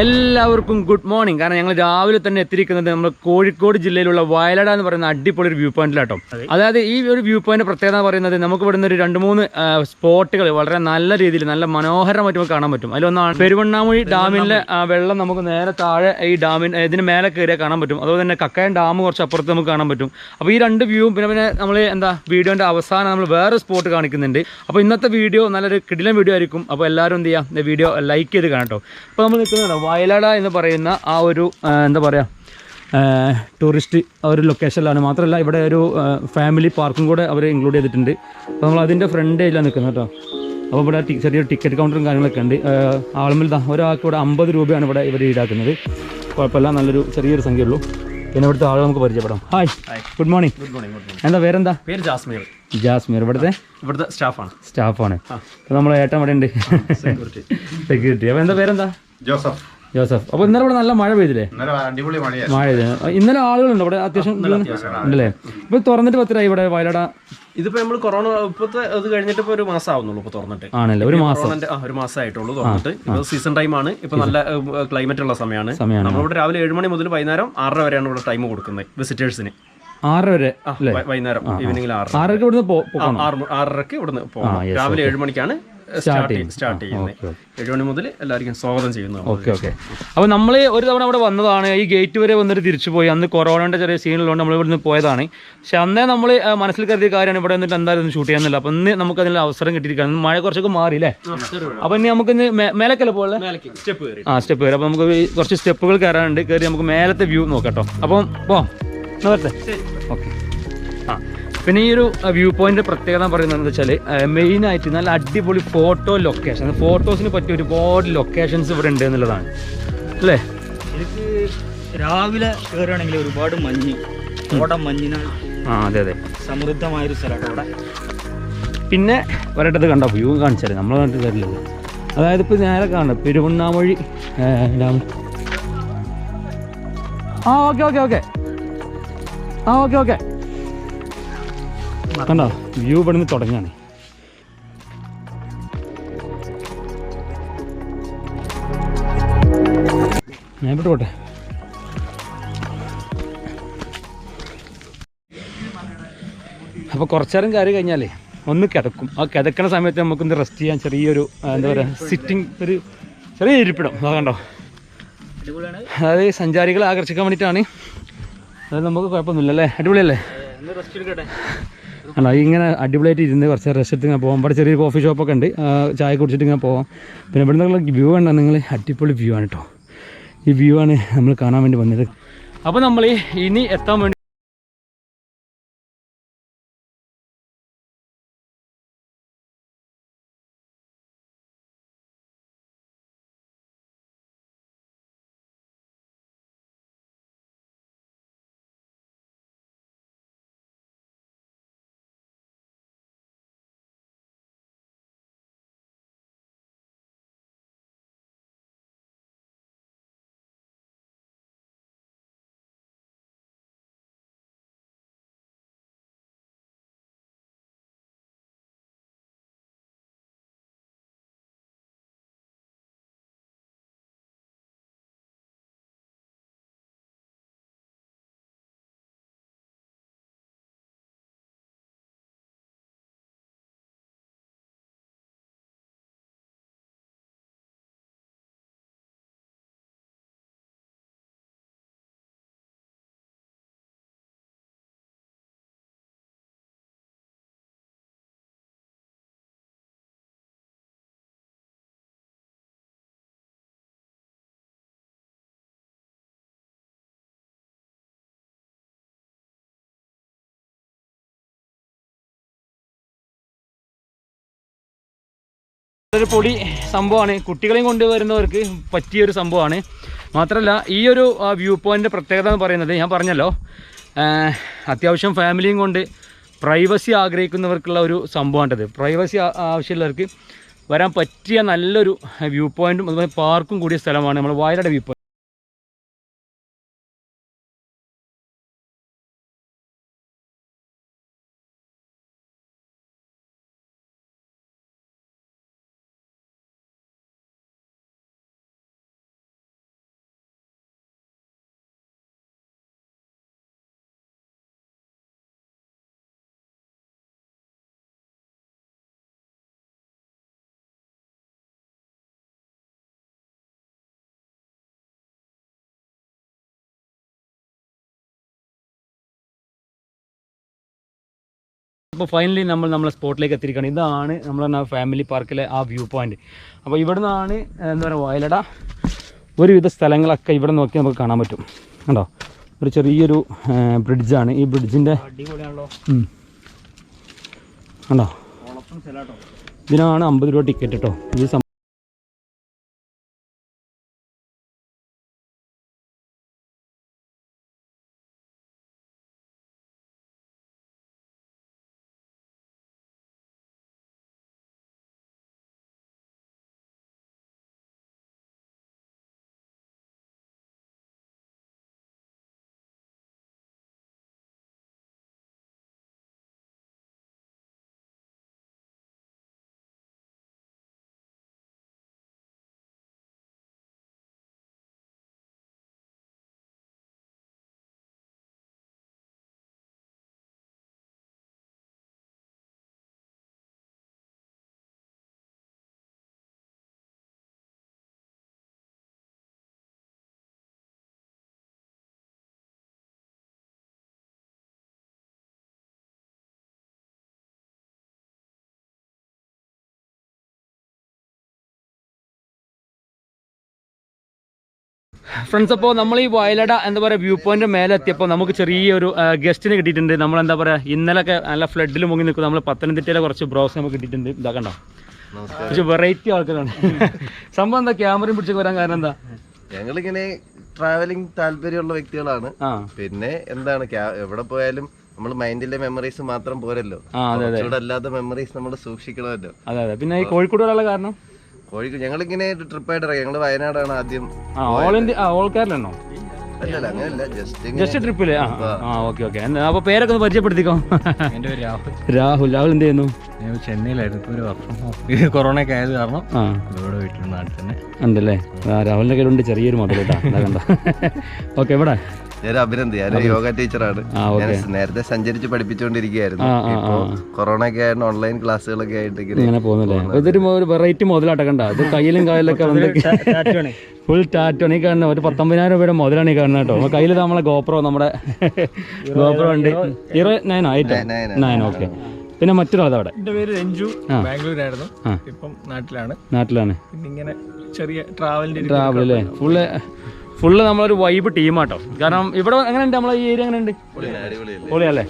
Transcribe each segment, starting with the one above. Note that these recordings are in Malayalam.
എല്ലാവർക്കും ഗുഡ് മോർണിംഗ്. കാരണം ഞങ്ങൾ രാവിലെ തന്നെ എത്തിയിരിക്കുന്നത് നമ്മൾ കോഴിക്കോട് ജില്ലയിലുള്ള വയലട എന്ന് പറയുന്ന അടിപൊളി ഒരു വ്യൂ പോയിന്റിലാട്ടോ അതായത് ഈ ഒരു വ്യൂ പോയിന്റ് പ്രത്യേകത എന്ന് പറയുന്നത് നമുക്ക് ഇവിടുന്ന് ഒരു രണ്ട് മൂന്ന് സ്പോട്ടുകൾ വളരെ നല്ല രീതിയിൽ നല്ല മനോഹരമായിട്ട് നമുക്ക് കാണാൻ പറ്റും. അതിലൊന്നാണ് പെരുവണ്ണാമൊഴി ഡാമിലെ വെള്ളം നമുക്ക് നേരെ താഴെ ഈ ഡാമിന് ഇതിന് മേലെ കയറിയാൽ കാണാൻ പറ്റും. അതുപോലെ തന്നെ കക്കയൻ ഡാം കുറച്ച് അപ്പുറത്ത് നമുക്ക് കാണാൻ പറ്റും. അപ്പോൾ ഈ രണ്ട് വ്യൂവും പിന്നെ പിന്നെ നമ്മൾ എന്താ വീഡിയോന്റെ അവസാനം നമ്മൾ വേറെ സ്പോട്ട് കാണിക്കുന്നുണ്ട്. അപ്പോൾ ഇന്നത്തെ വീഡിയോ നല്ലൊരു കിടിലൻ വീഡിയോ ആയിരിക്കും. അപ്പോൾ എല്ലാവരും എന്ത് ചെയ്യുക വീഡിയോ ലൈക്ക് ചെയ്ത് കാണട്ടോ അപ്പോൾ നമ്മൾ നിൽക്കുന്നത് വയലാട എന്ന് പറയുന്ന ആ ഒരു എന്താ പറയുക ടൂറിസ്റ്റ് ആ ഒരു ലൊക്കേഷനിലാണ്. മാത്രമല്ല ഇവിടെ ഒരു ഫാമിലി പാർക്കും കൂടെ അവർ ഇൻക്ലൂഡ് ചെയ്തിട്ടുണ്ട്. അപ്പോൾ നമ്മൾ അതിന്റെ ഫ്രണ്ട് ഏജിലാണ് നിൽക്കുന്നത് കേട്ടോ. അപ്പോൾ ഇവിടെ ചെറിയൊരു ടിക്കറ്റ് കൗണ്ടറും കാര്യങ്ങളൊക്കെ ഉണ്ട്. ആളുമ്പിൽ ഒരാൾക്ക് ഇവിടെ അമ്പത് രൂപയാണ് ഇവിടെ ഇവർ ഈടാക്കുന്നത്. കുഴപ്പമില്ല നല്ലൊരു ചെറിയൊരു സംഖ്യ ഉള്ളൂ പിന്നെ ഇവിടുത്തെ ആളെ നമുക്ക് പരിചയപ്പെടാം. Hi good morning good morning good morning എന്താ പേരെന്താ? പേര് ജാസ്മീർ. ജാസ്മീർ. ഇവിടുത്തെ? ഇവിടുത്തെ സ്റ്റാഫാണ് സ്റ്റാഫാണ് അപ്പോൾ നമ്മളെ ഏട്ടൻ ഇവിടെ ഉണ്ട്. സെക്യൂരിറ്റി സെക്യൂരിറ്റി അപ്പോൾ എന്താ പേരെന്താ? ജോസഫ്. ജോസഫ്. അപ്പോൾ ഇന്നലെ ഇവിടെ നല്ല മഴ പെയ്തില്ലേ? മഴ പെയ്തു. ഇന്നലെ ആളുകളുണ്ട് ഇവിടെ? അത്യാവശ്യം ഉണ്ടല്ലേ? ഇപ്പൊ തുറന്നിട്ട് പത്തിരായി ഇവിടെ വയലട? ഇതിപ്പോ നമ്മൾ കൊറോണ ഇപ്പത്തെ അത് കഴിഞ്ഞിട്ട് ഇപ്പൊ ഒരു മാസം ആവുന്നുള്ളൂ ഇപ്പൊ തുറന്നിട്ട്. ആണല്ലേ? ഒരു മാസം. ഒരു മാസം ആയിട്ടുള്ളൂ തുറന്നിട്ട്. ഇപ്പൊ സീസൺ ടൈം ആണ്. ഇപ്പൊ നല്ല ക്ലൈമറ്റ് ഉള്ള സമയമാണ്. നമ്മളിവിടെ രാവിലെ ഏഴ് മണി മുതൽ വൈകുന്നേരം ആറര വരെയാണ് ഇവിടെ ടൈം കൊടുക്കുന്നത് വിസിറ്റേഴ്സിന് ആറര വരെ അല്ലേ? വൈകുന്നേരം ഈവനിങ്ങിൽ ആറര. ആറരക്ക് ഇവിടുന്ന് ആറ് ആറരക്ക് ഇവിടുന്ന് പോകണം. രാവിലെ ഏഴ് മണിക്കാണ് സ്റ്റാർട്ട് സ്റ്റാർട്ട് ചെയ്യുന്നത്. ഏഴ് മണി മുതൽ എല്ലാവർക്കും സ്വാഗതം ചെയ്യുന്നു നമ്മൾ. Okay okay. അപ്പോൾ നമ്മൾ ഒരു തവണ അവിടെ വന്നതാണ് ഈ ഗേറ്റ് വരെ വന്നിട്ട് തിരിച്ചു പോയി. അന്ന് കൊറോണയുടെ ചെറിയ സീനുള്ളതുകൊണ്ട് നമ്മൾ ഇവിടുന്ന് പോയതാണ്. പക്ഷെ അന്നേ നമ്മൾ മനസ്സിൽ കരുതിയ കാര്യമാണ് ഇവിടെ വന്നിട്ട് എന്തായാലും ഷൂട്ട് ചെയ്യാന്നില്ല അപ്പം ഇന്ന് നമുക്ക് അതിനുള്ള അവസരം കിട്ടിയിരിക്കുകയാണ്. മഴ കുറച്ചൊക്കെ മാറി അല്ലേ? അപ്പം ഇനി നമുക്ക് ഇന്ന് മേലേക്കല്ലേ പോലെ സ്റ്റെപ്പ് കയറി. ആ സ്റ്റെപ്പ് കയറി. അപ്പോൾ നമുക്ക് കുറച്ച് സ്റ്റെപ്പുകൾ കയറാനുണ്ട്. കയറി നമുക്ക് മേലത്തെ വ്യൂ നോക്കട്ടോ. അപ്പം പോവാം. എന്നാ വരട്ടെ? ഓക്കെ. ആ. പിന്നെ ഈ ഒരു വ്യൂ പോയിന്റ് പ്രത്യേകത പറയുന്നത് എന്താ വെച്ചാൽ മെയിനായിട്ട് നല്ല അടിപൊളി ഫോട്ടോ ലൊക്കേഷൻ ഫോട്ടോസിന് പറ്റിയ ഒരുപാട് ലൊക്കേഷൻസ് ഇവിടെ ഉണ്ട് എന്നുള്ളതാണ്. അല്ലേ? എനിക്ക് രാവിലെ കയറുകയാണെങ്കിൽ ഒരുപാട് മഞ്ഞ്. കോട മഞ്ഞിനാൽ ആ അതെ അതെ. സമൃദ്ധമായൊരു സ്ഥലമാണ് അവിടെ. പിന്നെ വരട്ടത് കണ്ട? വ്യൂ കാണിച്ചാൽ നമ്മൾ കണ്ടിട്ട് തരില്ലത് അതായത് ഇപ്പോൾ നേരെ കാണണം പെരുവണ്ണാമൊഴി ആ ഓക്കെ ഓക്കെ ഓക്കെ ആ ഓക്കെ ഓക്കെ കണ്ടോ? വ്യൂ ഇവിടെ നിന്ന് തുടങ്ങിയാണ് ഞാൻ ഇവിടെ പോട്ടെ. അപ്പോൾ കുറച്ചേരം കാര്യം കഴിഞ്ഞാലേ ഒന്ന് കിടക്കും. ആ കിടക്കുന്ന സമയത്ത് നമുക്കൊന്ന് റെസ്റ്റ് ചെയ്യാൻ ചെറിയൊരു എന്താ പറയുക സിറ്റിംഗ് ഒരു ചെറിയ ഇരിപ്പിടം. അതാ കണ്ടോ? അതായത് സഞ്ചാരികളെ ആകർഷിക്കാൻ വേണ്ടിയിട്ടാണ്. അത് നമുക്ക് കുഴപ്പമൊന്നുമില്ല അല്ലേ അടിപൊളിയല്ലേ ആണോ? ഇങ്ങനെ അടിപൊളിയായിട്ട് ഇരുന്ന് കുറച്ച് റെസ്റ്റ് എടുത്ത് ഇങ്ങനെ പോകാം ഇവിടെ ചെറിയൊരു കോഫി ഷോപ്പൊക്കെ ഉണ്ട്. ചായ കുടിച്ചിട്ട് ഇങ്ങനെ പോകാം പിന്നെ ഇവിടെ നിന്നുള്ള വ്യൂ കണ്ടാൽ നിങ്ങൾ അടിപൊളി വ്യൂ ആണ് കേട്ടോ ഈ വ്യൂ ആണ് നമ്മൾ കാണാൻ വേണ്ടി വന്നത്. അപ്പോൾ നമ്മൾ ഇനി എത്താൻ വേണ്ടി ഒരു പൊടി സംഭവമാണ്. കുട്ടികളെയും കൊണ്ടുവരുന്നവർക്ക് പറ്റിയ ഒരു സംഭവമാണ്. മാത്രമല്ല ഈ ഒരു വ്യൂ പോയിന്റ് പ്രത്യേകത എന്ന് പറയുന്നത് ഞാൻ പറഞ്ഞല്ലോ. അത്യാവശ്യം ഫാമിലിയും കൊണ്ട് പ്രൈവസി ആഗ്രഹിക്കുന്നവർക്കുള്ള ഒരു സംഭവമാണിത്. പ്രൈവസി ആവശ്യമുള്ളവർക്ക് വരാൻ പറ്റിയ നല്ലൊരു വ്യൂ പോയിന്റും അതുപോലെ പാർക്കും കൂടിയ സ്ഥലമാണ്. നമ്മൾ വയലട വ്യൂ അപ്പോൾ ഫൈനലി നമ്മൾ നമ്മളെ സ്പോട്ടിലേക്ക് എത്തിയിരിക്കുകയാണ്. ഇതാണ് നമ്മളെ ഫാമിലി പാർക്കിലെ ആ വ്യൂ പോയിന്റ് അപ്പോൾ ഇവിടെ നിന്നാണ് എന്താ പറയുക വയലട ഒരുവിധ സ്ഥലങ്ങളൊക്കെ ഇവിടെ നോക്കി നമുക്ക് കാണാൻ പറ്റും. കണ്ടോ? ഒരു ചെറിയൊരു ബ്രിഡ്ജാണ് ഈ ബ്രിഡ്ജിന്റെ കണ്ടോ? ഇതിനാണ് അമ്പത് രൂപ ടിക്കറ്റ് കേട്ടോ ഈ ഫ്രണ്ട്സ് അപ്പോൾ നമ്മൾ ഈ വയലട എന്താ പറയുക വ്യൂ പോയിന്റ് മേലെ എത്തിയപ്പോൾ നമുക്ക് ചെറിയൊരു ഗസ്റ്റിന് കിട്ടിയിട്ടുണ്ട്. നമ്മൾ എന്താ പറയുക ഇന്നലൊക്കെ നല്ല ഫ്ലഡിൽ മുങ്ങി നിൽക്കും നമ്മൾ പത്തനംതിട്ടയിലെ കുറച്ച് ബ്രോസ് നമുക്ക് കിട്ടിയിട്ടുണ്ട്. ഇതാ കണ്ടോ? കുറച്ച് വെറൈറ്റി ആൾക്കാരാണ്. സംഭവം എന്താ? ക്യാമറയും പിടിച്ച് വരാൻ കാരണം എന്താ? ഞങ്ങളിങ്ങനെ ട്രാവലിംഗ് താല്പര്യമുള്ള വ്യക്തികളാണ്. പിന്നെ എന്താണ് എവിടെ പോയാലും നമ്മൾ മൈൻഡിലെ മെമ്മറീസ് മാത്രം പോരല്ലോ. അല്ലാത്ത മെമ്മറീസ് നമ്മൾ സൂക്ഷിക്കണമല്ലോ. അതെ അതെ. പിന്നെ ഈ കോഴിക്കോട് വരാനുള്ള കാരണം? കോഴിക്കോട് ഞങ്ങളിങ്ങനെ ട്രിപ്പായിട്ട് ഇറങ്ങി. ഞങ്ങൾ വയനാടാണ് ആദ്യം ആ ഓൾ ഇന്ത്യ ഓൾ കേരളാണോ അല്ലല്ല അങ്ങനെയല്ല ജസ്റ്റ് ജസ്റ്റ് ട്രിപ്പിൽ ആ ഓക്കെ ഓക്കെ അപ്പോൾ പേരൊക്കെ ഒന്ന് പരിചയപ്പെടുത്തിക്കോ? എന്റെ പേര് രാഹുൽ. രാഹുൽ. രാഹുൽ എന്ത് ചെയ്യുന്നു? ഞാൻ ചെന്നൈയിലായിരുന്നു. ഇപ്പോൾ ഒരു വർഷം കൊറോണ ഒക്കെ ആയത് കാരണം ആ. ഇവിടെ വീട്ടിൽ നാട്ടിൽ തന്നെ. ഉണ്ടല്ലേ? രാഹുലിന്റെ കയ്യിലുണ്ട് ചെറിയൊരു മുതൽ കേട്ടോ കണ്ടോ? ഓക്കെ എവിടെ ഞാൻ അഭിനന്ദി. ഞാൻ യോഗ ടീച്ചറാണ്. ഞാൻ. നേരത്തെ സഞ്ചരിച്ച് പഠിപ്പിച്ചുകൊണ്ടിരിക്കുകയായിരുന്നു ഇപ്പോ കൊറോണ ഒക്കെ ആയിരുന്നു ഓൺലൈൻ ക്ലാസ്സുകളൊക്കെ ആയിട്ട് ഇങ്ങനെ പോകുന്നില്ലേ? ഇതൊരു ഒരു വെറൈറ്റി മുതലാട്ടം കണ്ട? ഇത് കയ്യിലും കായലൊക്കെ ടാറ്റുവാണ് ഫുൾ ടാറ്റോണി കാണുന്ന കാണുന്നത് ഒരു പത്തൊമ്പതിനായിരം രൂപയുടെ മുതലാണ് ഈ കാണുന്നത് കേട്ടോ. നമ്മുടെ കയ്യിൽ നമ്മളെ ഗോപ്രോ നമ്മുടെ ഗോപ്രോ ഉണ്ട്. ഹീറോ നയൻ ആയിട്ട് നയൻ, ഓക്കെ പിന്നെ മറ്റൊരാൾ അവിടെ. എന്റെ പേര് രഞ്ജു. ബാംഗ്ലൂരായിരുന്നു. ഇപ്പം നാട്ടിലാണ്. നാട്ടിലാണ്. ഇങ്ങനെ ചെറിയ ട്രാവലിന്റെ ട്രാവൽ അല്ലേ ഫുള്ള് ഫുള്ള് നമ്മളൊരു വൈബ് ടീമാട്ടോ കാരണം ഇവിടെ എങ്ങനെയുണ്ട്? നമ്മളെ ഈ ഏരിയ എങ്ങനെയുണ്ട്? ഉണ്ട് പൊളിയല്ലേ?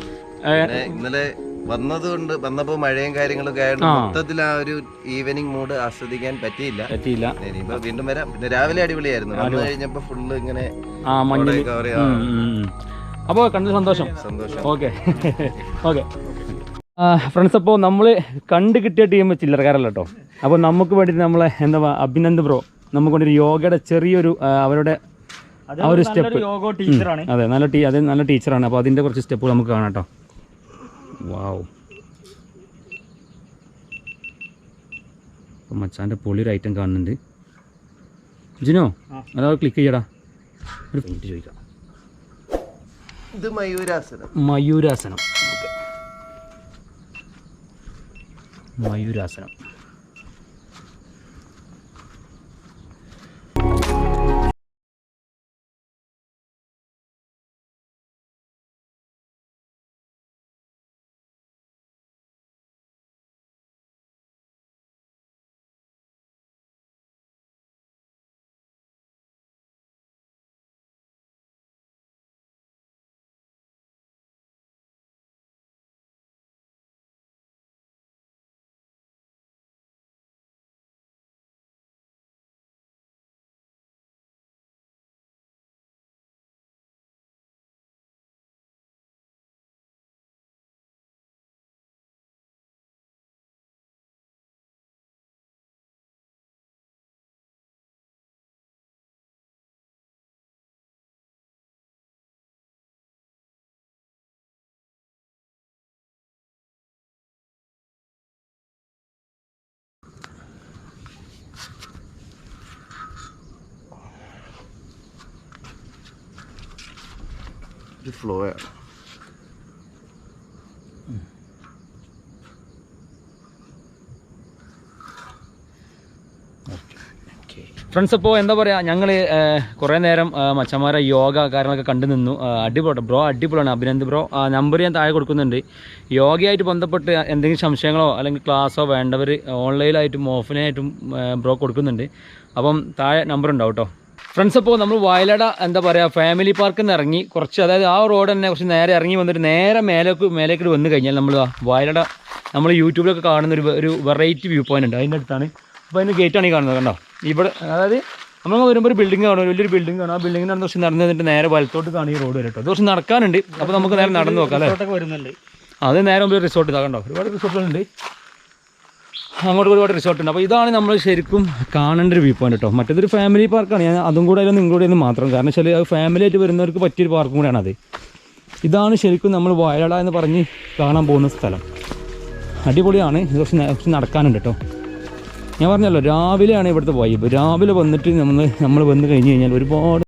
ഇന്നലെ വന്നതുകൊണ്ട് വന്നപ്പോ മഴയും കാര്യങ്ങളൊക്കെ ആയതുകൊണ്ട്. മൊത്തത്തിൽ ആ ഒരു ഈവനിങ് മൂഡ് ആസ്വദിക്കാൻ പറ്റിയില്ല. പറ്റിയില്ല. ഇനിയിപ്പോ വീണ്ടും വരാം. പിന്നെ രാവിലെ അടിപൊളിയായിരുന്നു. വന്നു കഴിഞ്ഞപ്പോ ഫുള്ള് ഇങ്ങനെ പറയാ അപ്പോൾ കണ്ടു സന്തോഷം. സന്തോഷം. ഓക്കെ. ഓക്കെ. ഫ്രണ്ട്സ് അപ്പോൾ നമ്മൾ കണ്ടു കിട്ടിയ ടീം ചില്ലറക്കാരല്ല കേട്ടോ അപ്പോൾ നമുക്ക് വേണ്ടിയിട്ട് നമ്മളെ എന്താ അഭിനന്ദ് ബ്രോ നമുക്ക് വേണ്ടി ഒരു യോഗയുടെ ചെറിയൊരു അവരുടെ ആ ഒരു സ്റ്റെപ്പ്. യോഗോ ടീച്ചറാണ്. അതെ നല്ല ടീ അതെ നല്ല ടീച്ചറാണ്. അപ്പോൾ അതിന്റെ കുറച്ച് സ്റ്റെപ്പുകൾ നമുക്ക് കാണാം കേട്ടോ. വാവ്. അപ്പം മച്ചാന്റെ പൊളി ഒരു ഐറ്റം കാണുന്നുണ്ട്. ജിനോ. അതാ ക്ലിക്ക് ചെയ്യടാ. ഒരു മിനിറ്റ് ചോദിക്കാം. ഇത് മയൂരാസനം. മയൂരാസനം. ഓക്കെ മയൂരാസനം. ആണ് ഓക്കെ ഫ്രണ്ട്സ് അപ്പോൾ എന്താ പറയുക ഞങ്ങൾ കുറേ നേരം മച്ചന്മാരെ യോഗ കാര്യങ്ങളൊക്കെ കണ്ടു നിന്നു. അടിപൊളി ബ്രോ അടിപൊളിയാണ് അഭിനന്ദ് ബ്രോ. നമ്പർ ഞാൻ താഴെ കൊടുക്കുന്നുണ്ട്. യോഗയായിട്ട് ബന്ധപ്പെട്ട് എന്തെങ്കിലും സംശയങ്ങളോ അല്ലെങ്കിൽ ക്ലാസ്സോ വേണ്ടവർ ഓൺലൈനായിട്ടും ഓഫ്ലൈനായിട്ടും ബ്രോ കൊടുക്കുന്നുണ്ട്. അപ്പം താഴെ നമ്പർ ഉണ്ടാവും കേട്ടോ ഫ്രണ്ട്സ് അപ്പോൾ നമ്മൾ വയലട എന്താ പറയുക ഫാമിലി പാർക്കിൽ നിന്ന് ഇറങ്ങി കുറച്ച് അതായത് ആ റോഡ് തന്നെ കുറച്ച് നേരെ ഇറങ്ങി വന്നിട്ട് നേരെ മേലേക്ക് മേലേക്ക് വന്നു കഴിഞ്ഞാൽ നമ്മൾ വയലട നമ്മൾ യൂട്യൂബിലൊക്കെ കാണുന്ന ഒരു ഒരു വെറൈറ്റി വ്യൂ പോയിന്റ് ഉണ്ട്. അതിന്റെ അടുത്താണ്. അപ്പോൾ അതിന്റെ ഗേറ്റാണ് ഈ കാണുന്നത് കണ്ടോ? ഇവിടെ അതായത് നമ്മൾ വരുമ്പോൾ ഒരു ബിൽഡിംഗ് കാണും വലിയൊരു ബിൽഡിംഗ് കാണും. ആ ബിൽഡിങ്ങിന് കുറച്ച് നടന്നു വന്നിട്ട് നേരെ വലത്തോട്ട് കാണും ഈ റോഡ് വരെ കേട്ടോ. ദിവസം കുറച്ച് നടക്കാനുണ്ട്. അപ്പോൾ നമുക്ക് നേരെ നടന്നു നോക്കാം അല്ലേ? അത് നേരെ മുമ്പ് റിസോർട്ട് ഇതാകണ്ടോ ഒരുപാട് റിസോർട്ടുകളുണ്ട് അങ്ങോട്ട് ഒരുപാട് റിസോർട്ട് ഉണ്ട്. അപ്പോൾ ഇതാണ് നമ്മൾ ശരിക്കും കാണേണ്ട ഒരു വ്യൂ പോയിന്റ് കേട്ടോ മറ്റേതൊരു ഫാമിലി പാർക്കാണ് ഞാൻ അതും കൂടെ അതിലൊന്നും നിങ്ങളുടെ ഒന്ന് മാത്രം. കാരണം വെച്ചാൽ അത് ഫാമിലി ആയിട്ട് വരുന്നവർക്ക് പറ്റിയൊരു പാർക്കും കൂടെയാണ് അത്. ഇതാണ് ശരിക്കും നമ്മൾ വയലട എന്ന് പറഞ്ഞ് കാണാൻ പോകുന്ന സ്ഥലം. അടിപൊളിയാണ്. ഇത് കുറച്ച് കുറച്ച് നടക്കാനുണ്ട് കേട്ടോ ഞാൻ പറഞ്ഞല്ലോ രാവിലെയാണ് ഇവിടുത്തെ വൈബ് രാവിലെ വന്നിട്ട് നമ്മൾ നമ്മൾ വന്ന് കഴിഞ്ഞ് കഴിഞ്ഞാൽ ഒരുപാട്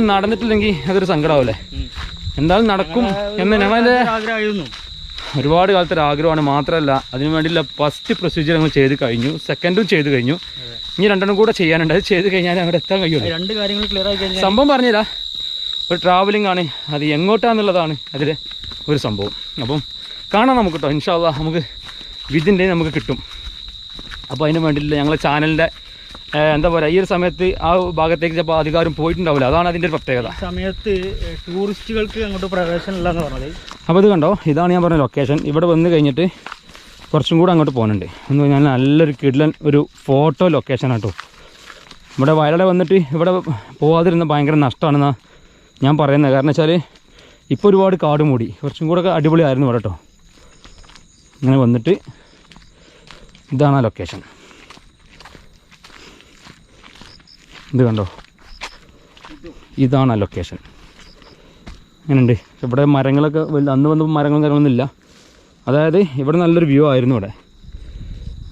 നടന്നിട്ടില്ലെങ്കിൽ അതൊരു സങ്കടമാവില്ലേ എന്തായാലും നടക്കും എന്ന് ആഗ്രഹമായിരുന്നു. ഒരുപാട് കാലത്തെ ഒരു ആഗ്രഹമാണ്. മാത്രമല്ല അതിനു വേണ്ടിയുള്ള ഫസ്റ്റ് പ്രൊസീജിയർ ഞങ്ങൾ ചെയ്ത് കഴിഞ്ഞു. സെക്കൻഡും ചെയ്ത് കഴിഞ്ഞു. ഇനി രണ്ടെണ്ണം കൂടെ ചെയ്യാനുണ്ട്. അത് ചെയ്ത് കഴിഞ്ഞാൽ അവിടെ എത്താൻ കഴിയുള്ളൂ. രണ്ട് കാര്യങ്ങൾ ക്ലിയർ ആയി കഴിഞ്ഞാൽ സംഭവം പറഞ്ഞില്ല. ഒരു ട്രാവലിംഗ് ആണ്. അത് എങ്ങോട്ടാന്നുള്ളതാണ് അതിൽ ഒരു സംഭവം. അപ്പം കാണാം നമുക്ക് കേട്ടോ ഇൻഷാല്ല നമുക്ക് വിതിന്റെ നമുക്ക് കിട്ടും. അപ്പോൾ അതിന് വേണ്ടിയില്ല ഞങ്ങളെ ചാനലിന്റെ എന്താ പറയുക ഈ ഒരു സമയത്ത് ആ ഭാഗത്തേക്ക് ചിലപ്പോൾ അധികാരം പോയിട്ടുണ്ടാവില്ല. അതാണ് അതിന്റെ ഒരു പ്രത്യേകത. സമയത്ത് ടൂറിസ്റ്റുകൾക്ക് അങ്ങോട്ട് പ്രവേശനം ഇല്ല എന്ന് പറഞ്ഞത്. അപ്പോൾ ഇത് കണ്ടോ? ഇതാണ് ഞാൻ പറഞ്ഞ ലൊക്കേഷൻ ഇവിടെ വന്ന് കഴിഞ്ഞിട്ട് കുറച്ചും കൂടെ അങ്ങോട്ട് പോകുന്നുണ്ട് എന്ന് പറഞ്ഞാൽ നല്ലൊരു കിഡ്ലൻ ഒരു ഫോട്ടോ ലൊക്കേഷൻ ആട്ടോ ഇവിടെ വയലട വന്നിട്ട് ഇവിടെ പോവാതിരുന്ന ഭയങ്കര നഷ്ടമാണെന്നാണ് ഞാൻ പറയുന്നത് കാരണം വെച്ചാൽ ഇപ്പോൾ ഒരുപാട് കാട് മൂടി. കുറച്ചും കൂടെ ഒക്കെ അടിപൊളിയായിരുന്നു ഇവിടെ കേട്ടോ. ഇങ്ങനെ വന്നിട്ട് ഇതാണ് ആ ലൊക്കേഷൻ ഇത് കണ്ടോ? ഇതാണ് ആ ലൊക്കേഷൻ അങ്ങനെയുണ്ട് ഇവിടെ മരങ്ങളൊക്കെ അന്ന് വന്നപ്പോൾ മരങ്ങളും കാര്യങ്ങളൊന്നും ഇല്ല. അതായത് ഇവിടെ നല്ലൊരു വ്യൂ ആയിരുന്നു ഇവിടെ.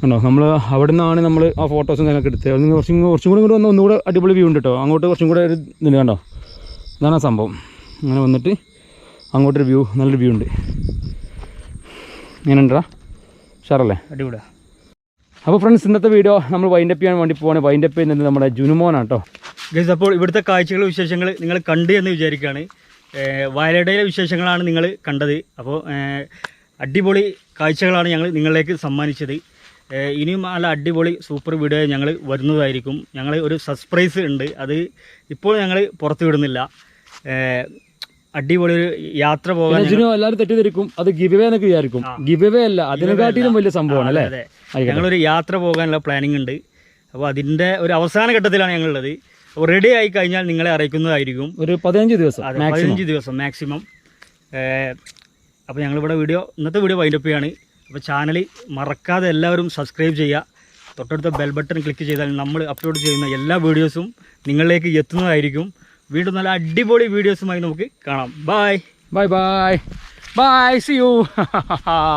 കണ്ടോ? നമ്മൾ അവിടെ നിന്നാണ് നമ്മൾ ആ ഫോട്ടോസും കാര്യങ്ങളൊക്കെ എടുത്തത്. അവിടെ നിന്ന് കുറച്ചും കുറച്ചും കൂടി ഇങ്ങോട്ട് വന്ന് ഒന്നുകൂടെ അടിപൊളി വ്യൂ ഉണ്ട് കേട്ടോ അങ്ങോട്ട് കുറച്ചും കൂടെ ഒരു ഇതുണ്ട് കണ്ടോ? ഇതാണ് ആ സംഭവം. അങ്ങനെ വന്നിട്ട് അങ്ങോട്ടൊരു വ്യൂ നല്ലൊരു വ്യൂ ഉണ്ട്. ഞാനുണ്ടാ ഷാറല്ലേ അടിപൊളിയാ. അപ്പോൾ ഫ്രണ്ട്സ് ഇന്നത്തെ വീഡിയോ നമ്മൾ വൈൻഡപ്പ് ചെയ്യാൻ വേണ്ടി പോകുകയാണ് വൈൻഡപ്പ് ചെയ്യുന്നത് നമ്മുടെ ജുനുമോനാണ് കേട്ടോ ഗൈസ് അപ്പോൾ ഇവിടുത്തെ കാഴ്ചകളും വിശേഷങ്ങൾ നിങ്ങൾ കണ്ടു എന്ന് വിചാരിക്കുകയാണ്. വയലടയിലെ വിശേഷങ്ങളാണ് നിങ്ങൾ കണ്ടത്. അപ്പോൾ അടിപൊളി കാഴ്ചകളാണ് ഞങ്ങൾ നിങ്ങളിലേക്ക് സമ്മാനിച്ചത്. ഇനിയും നല്ല അടിപൊളി സൂപ്പർ വീഡിയോ ഞങ്ങൾ വരുന്നതായിരിക്കും. ഞങ്ങൾ ഒരു സർപ്രൈസ് ഉണ്ട്. അത് ഇപ്പോൾ ഞങ്ങൾ പുറത്തു വിടുന്നില്ല അടിപൊളി ഒരു യാത്ര പോകാൻ എല്ലാവരും തെറ്റിദ്ധരിക്കും. അത് ഗിബിവേ എന്നൊക്കെ വിചാരിക്കും. ഗിബിവേ അല്ല അതിനെക്കാട്ടിലും വലിയ സംഭവമാണ് അല്ലേ? ഞങ്ങളൊരു യാത്ര പോകാനുള്ള പ്ലാനിങ് ഉണ്ട്. അപ്പോൾ അതിന്റെ ഒരു അവസാന ഘട്ടത്തിലാണ് ഞങ്ങളുള്ളത്. അപ്പോൾ റെഡി ആയി കഴിഞ്ഞാൽ നിങ്ങളെ അറിയിക്കുന്നതായിരിക്കും. ഒരു പതിനഞ്ച് ദിവസം പതിനഞ്ച് ദിവസം മാക്സിമം അപ്പോൾ ഞങ്ങളിവിടെ വീഡിയോ ഇന്നത്തെ വീഡിയോ വൈൻഡപ്പ് ചെയ്യാണ്. അപ്പോൾ ചാനൽ മറക്കാതെ എല്ലാവരും സബ്സ്ക്രൈബ് ചെയ്യുക. തൊട്ടടുത്ത ബെൽ ബട്ടൺ ക്ലിക്ക് ചെയ്താൽ നമ്മൾ അപ്ലോഡ് ചെയ്യുന്ന എല്ലാ വീഡിയോസും നിങ്ങളിലേക്ക് എത്തുന്നതായിരിക്കും. വീണ്ടും നല്ല അടിപൊളി വീഡിയോസുമായി നമുക്ക് കാണാം. Bye bye bye bye see you